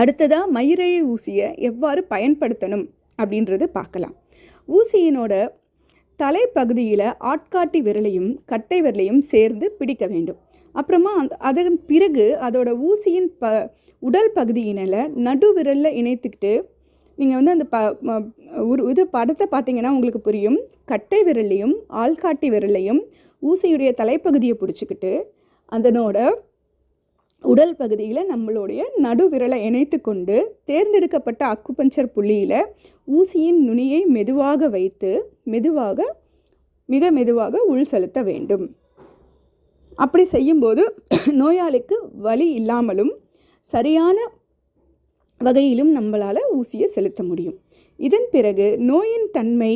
அடுத்ததாக மயிரிழை ஊசியை எவ்வாறு பயன்படுத்தணும் அப்படின்றது பார்க்கலாம். ஊசியினோட தலைப்பகுதியில் ஆட்காட்டி விரலையும் கட்டை விரலையும் சேர்ந்து பிடிக்க வேண்டும். அப்புறமா அந்த அதன் பிறகு அதோட ஊசியின் ப உடல் பகுதியினில் நடு விரலில் இணைத்துக்கிட்டு நீங்கள் வந்து அந்த ப ஒரு இது படத்தை பார்த்தீங்கன்னா உங்களுக்கு புரியும். கட்டை விரலையும் ஆள்காட்டி விரலையும் ஊசியுடைய தலைப்பகுதியை பிடிச்சிக்கிட்டு அதனோட உடல் பகுதியில் நம்மளுடைய நடு விரலை இணைத்து கொண்டு தேர்ந்தெடுக்கப்பட்ட அக்குபஞ்சர் புள்ளியில் ஊசியின் நுனியை மெதுவாக வைத்து மெதுவாக மிக மெதுவாக உள் செலுத்த வேண்டும். அப்படி செய்யும்போது நோயாளிக்கு வலி இல்லாமலும் சரியான வகையிலும் நம்மளால் ஊசியை செலுத்த முடியும். இதன் பிறகு நோயின் தன்மை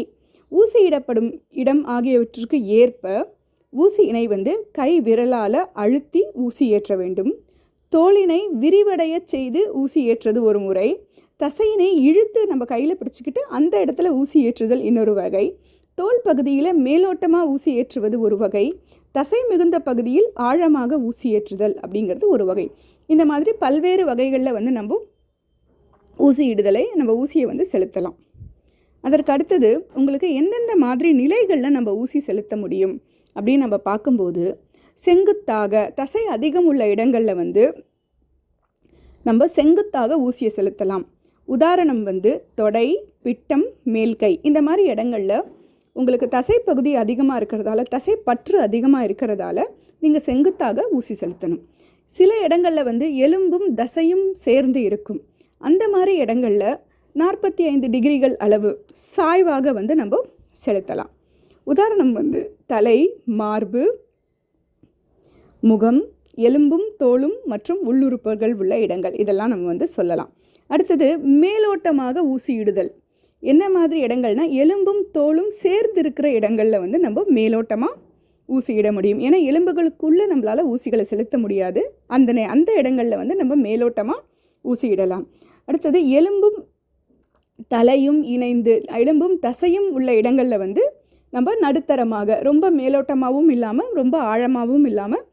ஊசியிடப்படும் இடம் ஆகியவற்றிற்கு ஏற்ப ஊசி இணை வந்து கை விரலால் அழுத்தி ஊசி ஏற்ற வேண்டும். தோலினை விரிவடையச் செய்து ஊசி ஏற்றுறது ஒரு முறை. தசையினை இழுத்து நம்ம கையில் பிடிச்சிக்கிட்டு அந்த இடத்துல ஊசி ஏற்றுதல் இன்னொரு வகை. தோல் பகுதியில் மேலோட்டமாக ஊசி ஏற்றுவது ஒரு வகை. தசை மிகுந்த பகுதியில் ஆழமாக ஊசி ஏற்றுதல் அப்படிங்கிறது ஒரு வகை. இந்த மாதிரி பல்வேறு வகைகளில் வந்து நம்ம ஊசி இடுதலை நம்ம ஊசியை வந்து செலுத்தலாம். அதற்கு அடுத்தது உங்களுக்கு எந்தெந்த மாதிரி நிலைகளில் நம்ம ஊசி செலுத்த முடியும் அப்படின்னு நம்ம பார்க்கும்போது செங்குத்தாக தசை அதிகம் உள்ள இடங்களில் வந்து நம்ம செங்குத்தாக ஊசியை செலுத்தலாம். உதாரணம் வந்து தொடை பிட்டம் மேல்கை இந்த மாதிரி இடங்களில் உங்களுக்கு தசைப்பகுதி அதிகமாக இருக்கிறதால தசை பற்று அதிகமாக இருக்கிறதால நீங்கள் செங்குத்தாக ஊசி செலுத்தணும். சில இடங்களில் வந்து எலும்பும் தசையும் சேர்ந்து இருக்கும். அந்த மாதிரி இடங்களில் நாற்பத்தி ஐந்து டிகிரிகள் அளவு சாய்வாக வந்து நம்ம செலுத்தலாம். உதாரணம் வந்து தலை மார்பு முகம் எலும்பும் தோலும் மற்றும் உள்ளுறுப்புகள் உள்ள இடங்கள். இதெல்லாம் நம்ம வந்து சொல்லலாம். அடுத்தது மேலோட்டமாக ஊசியிடுதல். என்ன மாதிரி இடங்கள்னா எலும்பும் தோலும் சேர்ந்து இருக்கிற இடங்களில் வந்து நம்ம மேலோட்டமாக ஊசியிட முடியும். ஏன்னா எலும்புகளுக்குள்ளே நம்மளால் ஊசிகளை செலுத்த முடியாது. அந்த நே- அந்த இடங்களில் வந்து நம்ம மேலோட்டமாக ஊசியிடலாம். அடுத்தது எலும்பும் தலையும் இணைந்து எலும்பும் தசையும் உள்ள இடங்களில் வந்து நம்ம நடுத்தரமாக ரொம்ப மேலோட்டமாகவும் இல்லாமல் ரொம்ப ஆழமாகவும் இல்லாமல்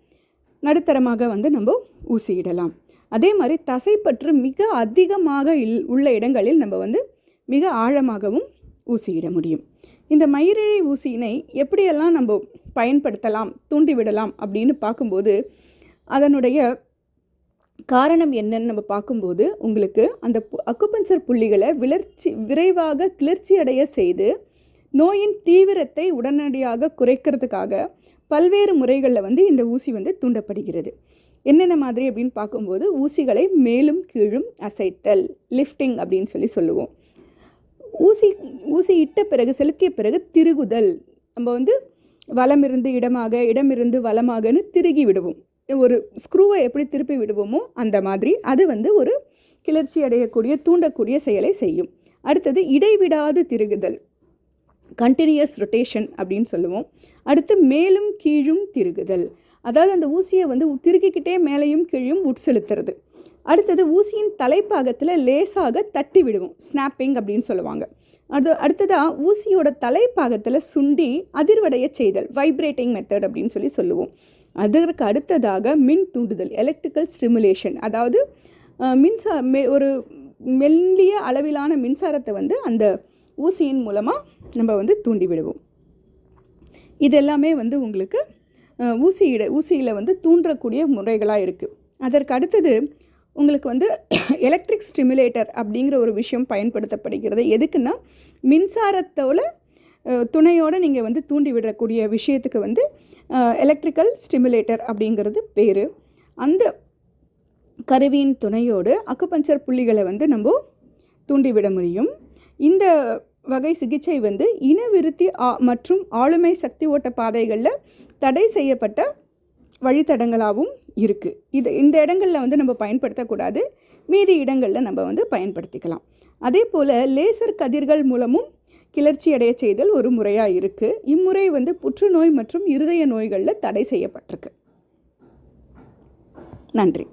நடுத்தரமாக வந்து நம்ம ஊசியிடலாம். அதே மாதிரி தசைப்பற்று மிக அதிகமாக இல் உள்ள இடங்களில் நம்ம வந்து மிக ஆழமாகவும் ஊசியிட முடியும். இந்த மயிரிழை ஊசியினை எப்படியெல்லாம் நம்ம பயன்படுத்தலாம் தூண்டிவிடலாம் அப்படின்னு பார்க்கும்போது அதனுடைய காரணம் என்னன்னு நம்ம பார்க்கும்போது உங்களுக்கு அந்த பு- அக்குபஞ்சர் புள்ளிகளை விளர்ச்சி விரைவாக கிளர்ச்சி அடைய செய்து நோயின் தீவிரத்தை உடனடியாக குறைக்கிறதுக்காக பல்வேறு முறைகளில் வந்து இந்த ஊசி வந்து தூண்டப்படுகிறது. என்னென்ன மாதிரி அப்படின்னு பார்க்கும்போது ஊசிகளை மேலும் கீழும் அசைத்தல் லிஃப்டிங் அப்படின்னு சொல்லி சொல்லுவோம். ஊசி ஊசி இட்ட பிறகு செலுத்திய பிறகு திருகுதல். நம்ம வந்து வலமிருந்து இடமாக இடமிருந்து வலமாகன்னு திருகி விடுவோம். ஒரு ஸ்க்ரூவை எப்படி திருப்பி விடுவோமோ அந்த மாதிரி அது வந்து ஒரு கிளர்ச்சி அடையக்கூடிய தூண்டக்கூடிய செயலை செய்யும். அடுத்தது இடைவிடாது திருகுதல். கண்டினியூஸ் ரொட்டேஷன் அப்படின்னு சொல்லுவோம். அடுத்து மேலும் கீழும் திருகுதல். அதாவது அந்த ஊசியை வந்து திருகிக்கிட்டே மேலேயும் கீழும் உட்செலுத்துறது அடுத்தது ஊசியின் தலைப்பாகத்தில் லேசாக தட்டி விடுவோம். ஸ்னாப்பிங் அப்படின்னு சொல்லுவாங்க. அது அடுத்ததாக ஊசியோட தலைப்பாகத்தில் சுண்டி அதிர்வடைய செய்தல் வைப்ரேட்டிங் மெத்தட் அப்படின்னு சொல்லி சொல்லுவோம். அதற்கு அடுத்ததாக மின் தூண்டுதல் எலக்ட்ரிக்கல் ஸ்டிமுலேஷன் அதாவது மின்சா மெ ஒரு மெல்லிய அளவிலான மின்சாரத்தை வந்து அந்த ஊசியின் மூலமாக நம்ம வந்து தூண்டி விடுவோம். இது எல்லாமே வந்து உங்களுக்கு ஊசியிட ஊசியில் வந்து தூண்டக்கூடிய முறைகளாக இருக்குது அதற்கு அடுத்தது உங்களுக்கு வந்து எலக்ட்ரிக் ஸ்டிமுலேட்டர் அப்படிங்கிற ஒரு விஷயம் பயன்படுத்தப்படுகிறது. எதுக்குன்னா மின்சாரத்தோட துணையோடு நீங்கள் வந்து தூண்டி விடக்கூடிய விஷயத்துக்கு வந்து எலக்ட்ரிக்கல் ஸ்டிமுலேட்டர் அப்படிங்கிறது பேர். அந்த கருவியின் துணையோடு அக்குபஞ்சர் புள்ளிகளை வந்து நம்ம தூண்டிவிட முடியும். இந்த வகை சிகிச்சை வந்து இனவிருத்தி ஆ- மற்றும் ஆளுமை சக்தி ஓட்ட பாதைகளில் தடை செய்யப்பட்ட வழித்தடங்களாகவும் இருக்குது இது இந்த இடங்களில் வந்து நம்ம பயன்படுத்தக்கூடாது. மீதி இடங்களில் நம்ம வந்து பயன்படுத்திக்கலாம். அதே போல் லேசர் கதிர்கள் மூலமும் கிளர்ச்சி அடைய செய்தல் ஒரு முறையாக இருக்குது இம்முறை வந்து புற்றுநோய் மற்றும் இருதய நோய்களில் தடை செய்யப்பட்டிருக்கு. நன்றி.